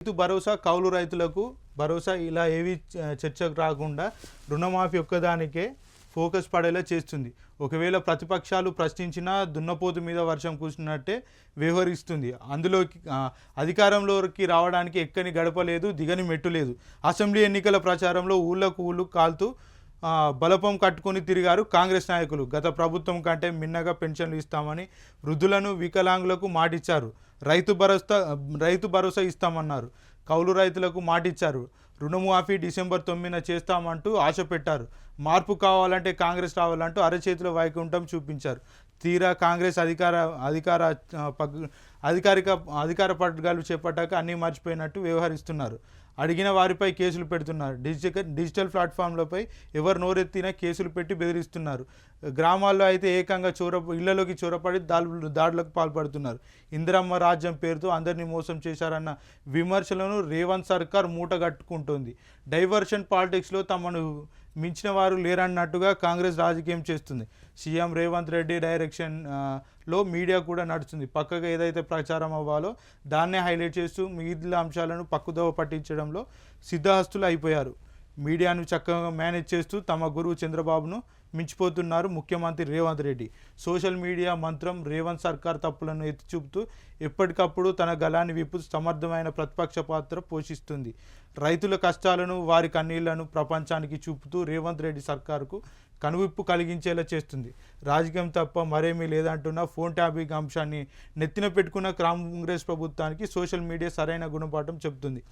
రైతు భరోసా కౌలు రైతులకు భరోసా ఇలా ఏవి చ- చర్చకు రాకుండా రుణమాఫీ ఒక్కదానికే ఫోకస్ పడేలా చేస్తుంది. ఒకవేళ ప్రతిపక్షాలు ప్రశ్నించినా దున్నపోతు మీద వర్షం కూర్చున్నట్టే వ్యవహరిస్తుంది. అందులోకి అధికారంలోకి రావడానికి ఎక్కని గడపలేదు దిగని మెట్టు లేదు. అసెంబ్లీ ఎన్నికల ప్రచారంలో ఊళ్ళకు ఊళ్ళు కాల్తూ బలపం కట్టుకొని తిరిగారు కాంగ్రెస్ నాయకులు. గత ప్రభుత్వం కంటే మిన్నగా పెన్షన్లు ఇస్తామని వృద్ధులను వికలాంగులకు మాటిచ్చారు. రైతు భరోసా రైతు భరోసా ఇస్తామన్నారు. కౌలు రైతులకు మాటిచ్చారు. రుణమాఫీ డిసెంబర్ తొమ్మిదిన చేస్తామంటూ ఆశ పెట్టారు. మార్పు కావాలంటే కాంగ్రెస్ రావాలంటూ అరచేతిలో వైకుంఠం చూపించారు. తీరా కాంగ్రెస్ అధికార అధికార పగ్ అధికారిక అధికార పట్టుగాలు చేపట్టాక అన్నీ మర్చిపోయినట్టు వ్యవహరిస్తున్నారు. అడిగిన వారిపై కేసులు పెడుతున్నారు. డిజిటల్ డిజిటల్ ప్లాట్ఫామ్లపై ఎవరు నోరెత్తినా కేసులు పెట్టి బెదిరిస్తున్నారు. గ్రామాల్లో అయితే ఏకంగా చోర ఇళ్ళలోకి చోరపడి దాడులు దాడులకు పాల్పడుతున్నారు. ఇందిరమ్మ రాజ్యం పేరుతో అందరినీ మోసం చేశారన్న విమర్శలను రేవంత్ సర్కార్ మూటగట్టుకుంటోంది డైవర్షన్ పాలిటిక్స్లో తమను మించిన వారు లేరన్నట్టుగా కాంగ్రెస్ రాజకీయం చేస్తుంది. సీఎం రేవంత్ రెడ్డి డైరెక్షన్లో మీడియా కూడా నడుస్తుంది. పక్కగా ఏదైతే ప్రచారం అవ్వాలో దాన్నే హైలైట్ చేస్తూ మిగిలిన అంశాలను పక్కుదోవ పట్టించడంలో సిద్ధహస్తులు అయిపోయారు. మీడియాను చక్కగా మేనేజ్ చేస్తూ తమ గురువు చంద్రబాబును మించిపోతున్నారు ముఖ్యమంత్రి రేవంత్ రెడ్డి. సోషల్ మీడియా మంత్రం రేవంత్ సర్కార్ తప్పులను ఎత్తి చూపుతూ ఎప్పటికప్పుడు తన గలాన్ని విప్పు సమర్థమైన ప్రతిపక్ష పాత్ర పోషిస్తుంది. రైతుల కష్టాలను వారి కన్నీళ్ళను ప్రపంచానికి చూపుతూ రేవంత్ రెడ్డి సర్కారుకు కనువిప్పు కలిగించేలా చేస్తుంది. రాజకీయం తప్ప మరేమీ లేదంటున్న ఫోన్ ట్యాబిక్ అంశాన్ని నెత్తిన పెట్టుకున్న కాంగ్రెస్ ప్రభుత్వానికి సోషల్ మీడియా సరైన గుణపాఠం చెబుతుంది.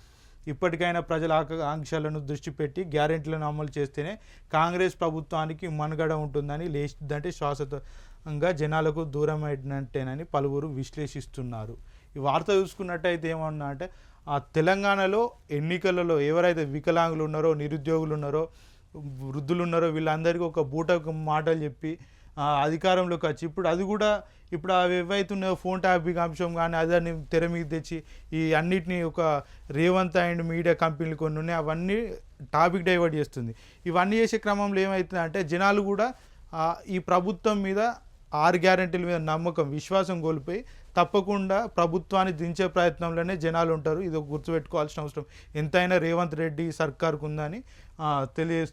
ఇప్పటికైనా ప్రజల ఆకాంక్షలను దృష్టి పెట్టి గ్యారెంటీలను అమలు చేస్తేనే కాంగ్రెస్ ప్రభుత్వానికి మనుగడ ఉంటుందని లేదంటే శాశ్వతంగా జనాలకు దూరం అయినట్టేనని పలువురు విశ్లేషిస్తున్నారు. ఈ వార్త చూసుకున్నట్టయితే ఏమన్నా అంటే ఆ తెలంగాణలో ఎన్నికలలో ఎవరైతే వికలాంగులు ఉన్నారో నిరుద్యోగులు ఉన్నారో వృద్ధులు ఉన్నారో వీళ్ళందరికీ ఒక బూట మాటలు చెప్పి అధికారంలోకి వచ్చి ఇప్పుడు అది కూడా ఇప్పుడు అవి ఏవైతే ఫోన్ ట్యాపింగ్ అంశం కానీ అదని తెర మీద తెచ్చి ఈ అన్నిటినీ ఒక రేవంత్ అండ్ మీడియా కంపెనీలు కొన్ని ఉన్నాయి అవన్నీ టాపిక్ డైవర్ట్ చేస్తుంది. ఇవన్నీ చేసే క్రమంలో ఏమవుతుందంటే జనాలు కూడా ఈ ప్రభుత్వం మీద ఆరు గ్యారెంటీల మీద నమ్మకం విశ్వాసం కోల్పోయి తప్పకుండా ప్రభుత్వాన్ని దించే ప్రయత్నంలోనే జనాలు ఉంటారు. ఇది గుర్తుపెట్టుకోవాల్సిన అవసరం. ఎంతైనా రేవంత్ రెడ్డి సర్కార్కు ఉందని తెలియజేస్తుంది